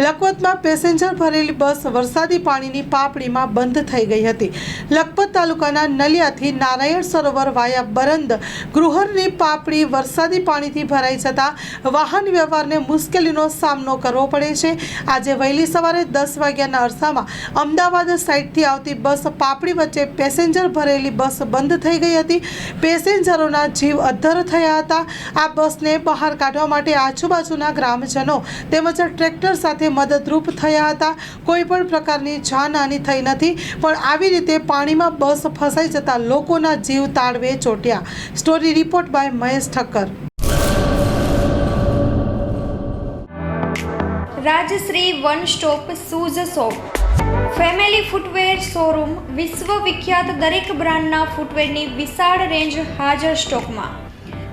લખપતમાં passenger ભરેલી બસ વરસાદી પાણીની પાપડીમાં બંધ થઈ ગઈ હતી. લખપત તાલુકાના નલિયાથી નારાયણ સરોવર વાયા બરંદ. ગૃહરની પાપડી વરસાદી પાણીથી ભરાઈ જતા વાહન વ્યવહારને મુશ્કેલીનો સામનો કરવો પડે છે. આજે વહેલી સવારે દસ વાગ્યાના અરસામાં અમદાવાદ સાઈડથી આવતી બસ પાપડી વચ્ચે પેસેન્જર ભરેલી બસ બંધ થઈ ગઈ હતી. પેસેન્જરોના જીવ અદ્ધર થયા હતા. આ બસને બહાર કાઢવા માટે આજુબાજુના ગ્રામજનો તેમજ ટ્રેક્ટર સાથે મદદરૂપ થયા હતા. કોઈ પણ પ્રકારની જાનહાનિ થઈ નથી, પણ આવી રીતે પાણીમાં બસ ફસાઈ જતા લોકોના જીવ તાળવે ચોટ્યા. Story report by Mahesh Thakkar. Rajshree one stop shoes shop family footwear showroom વિશ્વ વિખ્યાત દરેક બ્રાન્ડના ફૂટવેરની વિશાળ રેન્જ હાજર સ્ટોકમાં.